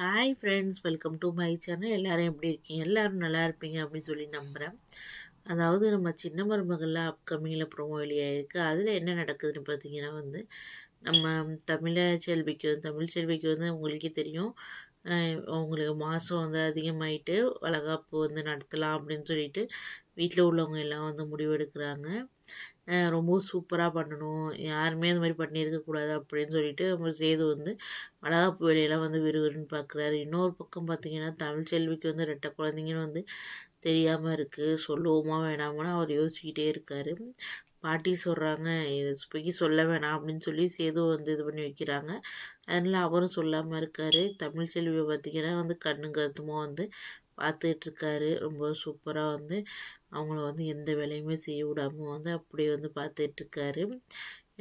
Hi friends welcome to my channel எல்லோரும் எப்படி இருக்கீங்க? எல்லோரும் நல்லா இருப்பீங்க அப்படின்னு சொல்லி நம்புகிறேன் அதாவது நம்ம சின்ன மருமகளில் அப்கமிங்கில் ப்ரோமோ வெளியாகிருக்கு அதில் என்ன நடக்குதுன்னு பார்த்தீங்கன்னா வந்து நம்ம தமிழ செல்விக்கு வந்து தமிழ் செல்விக்கு வந்து உங்களுக்கே தெரியும். அவங்களுக்கு மாதம் வந்து அதிகமாயிட்டு வளகாப்பு வந்து நடத்தலாம் அப்படின்னு சொல்லிட்டு வீட்டில் உள்ளவங்க எல்லாம் வந்து முடிவெடுக்கிறாங்க ரொம்ப சூப்பராக பண்ணணும். யாருமே அந்த மாதிரி பண்ணியிருக்கக்கூடாது அப்படின்னு சொல்லிட்டு நம்ம சேது வந்து வளகாப்பு வேலையெல்லாம் வந்து விறுவிறுன்னு பார்க்குறாரு இன்னொரு பக்கம் பார்த்திங்கன்னா தமிழ் செல்விக்கு வந்து ரெட்டை குழந்தைங்கன்னு வந்து தெரியாமல் இருக்குது சொல்லுவோமா வேணாமான்னு அவர் யோசிச்சுக்கிட்டே இருக்கார். பாட்டி சொல்கிறாங்க இது இப்போக்கி சொல்ல வேணாம் அப்படின்னு சொல்லி சேது வந்து இது பண்ணி வைக்கிறாங்க. அதனால் அவரும் சொல்லாமல் இருக்கார். தமிழ் செல்வியை பார்த்திங்கன்னா வந்து கண்ணு கருத்துமாக வந்து பார்த்துட்ருக்காரு ரொம்ப சூப்பராக வந்து அவங்கள வந்து எந்த வேலையுமே செய்ய விடாமல் வந்து அப்படி வந்து பார்த்துட்ருக்காரு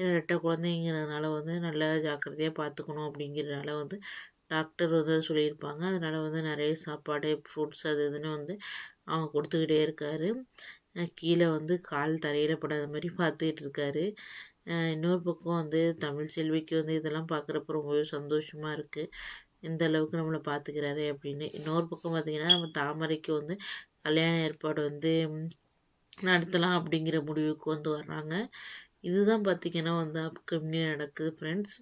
ரெட்டை குழந்தைங்கிறதுனால வந்து நல்லா ஜாக்கிரதையாக பார்த்துக்கணும் அப்படிங்கிறதுனால வந்து டாக்டர் வந்து சொல்லியிருப்பாங்க. அதனால் வந்து நிறைய சாப்பாடு ஃப்ரூட்ஸ் அது இதுன்னு வந்து அவங்க கொடுத்துக்கிட்டே இருக்கார். கீழே வந்து கால் தரையில் படாத மாதிரி பார்த்துக்கிட்டு இருக்காரு. இன்னொரு பக்கம் வந்து தமிழ் செல்விக்கு வந்து இதெல்லாம் பார்க்குறப்ப ரொம்பவே சந்தோஷமாக இருக்குது இந்த அளவுக்கு நம்மளை பார்த்துக்கிறாரு அப்படின்னு. இன்னொரு பக்கம் பார்த்திங்கன்னா நம்ம தாமரைக்கு வந்து கல்யாண ஏற்பாடு வந்து நடத்தலாம் அப்படிங்கிற முடிவுக்கு வந்து வர்றாங்க. இதுதான் பார்த்திங்கன்னா வந்து அப்கமிங் நடக்குது ஃப்ரெண்ட்ஸ்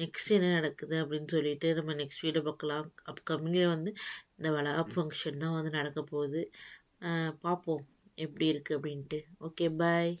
நெக்ஸ்ட் என்ன நடக்குது அப்படின்னு சொல்லிட்டு நம்ம நெக்ஸ்ட் வீடியோ பார்க்கலாம். அப்கமிங்கில் வந்து இந்த வளா ஃபங்க்ஷன் தான் வந்து நடக்க போகுது. பார்ப்போம். எப்படி இருக்குது அப்படின்ட்டு. Okay bye